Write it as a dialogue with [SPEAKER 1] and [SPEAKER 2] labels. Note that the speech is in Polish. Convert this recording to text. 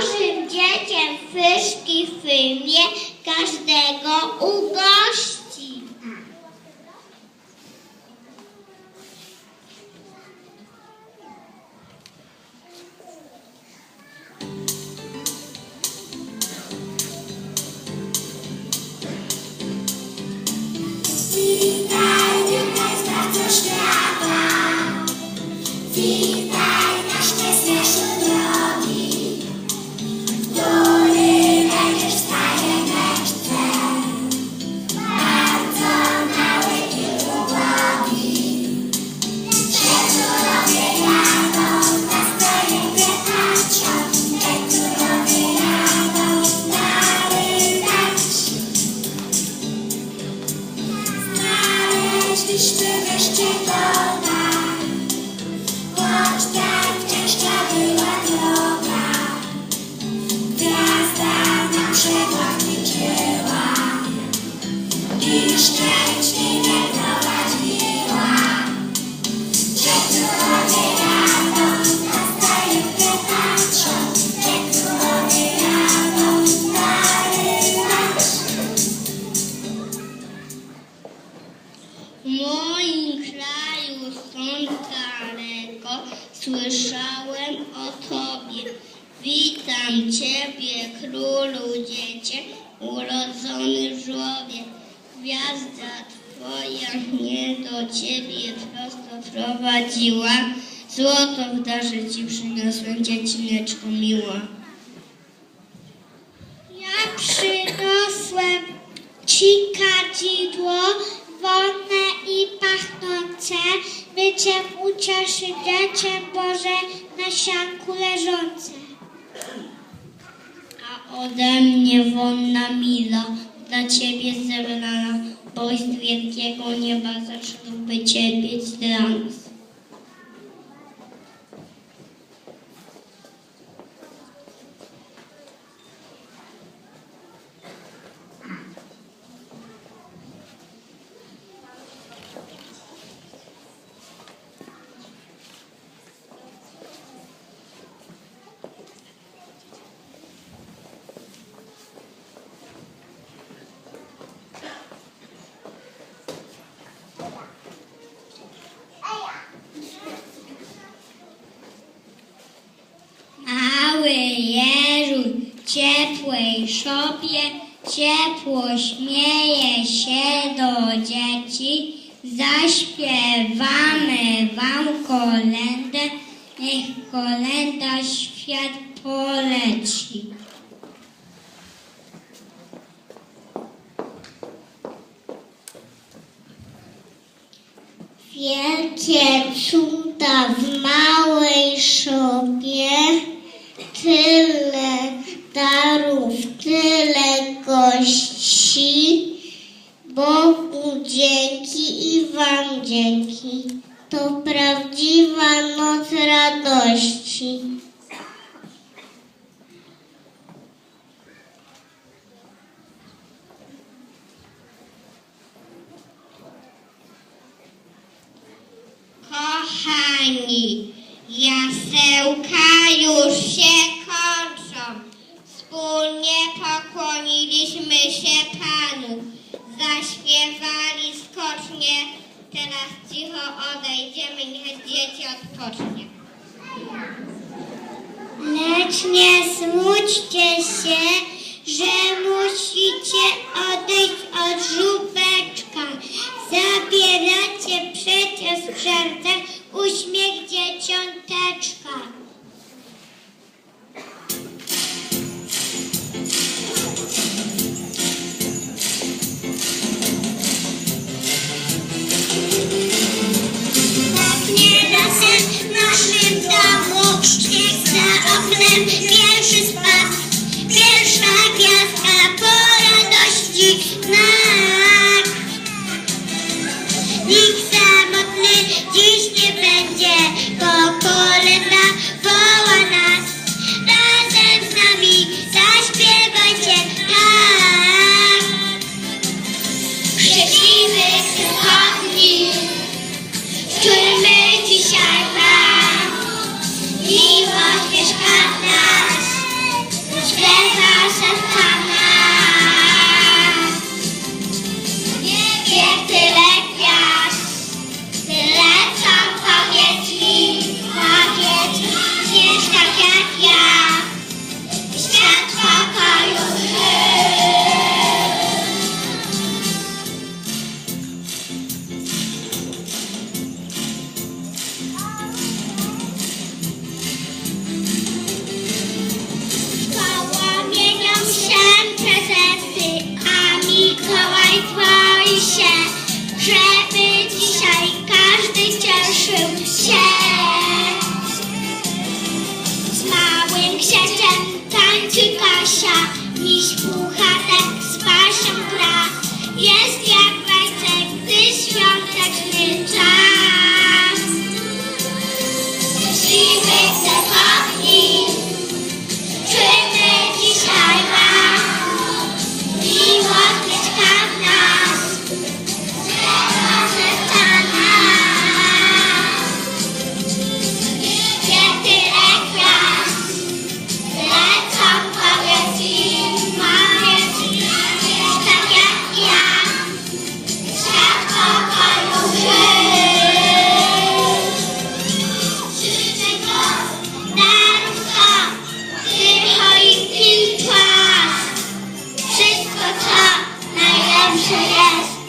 [SPEAKER 1] Bożym dzieciom fyszki w filmie każdego ugości.
[SPEAKER 2] Witaj, witaj,
[SPEAKER 1] świata. Witaj, you that? Kraju stąd daleko słyszałem o Tobie. Witam Ciebie, królu dziecię, urodzony żłowie. Gwiazda Twoja mnie do Ciebie prosto prowadziła. Złoto w darze Ci przyniosłem, dziecineczko miła. Ja przyniosłem ci kadzidło, wonne i pachnące, by cię ucieszy dziecię Boże na sianku leżące. A ode mnie wonna mila, dla ciebie zebrana, boś z wielkiego nieba zaczął by cierpieć dla nas. Szopie, ciepło śmieje się do dzieci. Zaśpiewamy wam kolendę, niech kolenda świat poleci. Wielkie cuda w małej szopie, tyle dzięki i Wam dzięki. To prawdziwa noc radości. Kochani, Teraz cicho odejdziemy, niech dzieci odpocznie. Lecz nie smućcie się, że musicie odejść od żubeczka. Pierwszy spas, pierwsza gwiazdka, po radości znak. Nikt samotny dziś nie będzie, bo kolenda woła nas. Razem z nami zaśpiewajcie tak. Szczęśliwych tygodni, w którym my dzisiaj Shrek. Yes.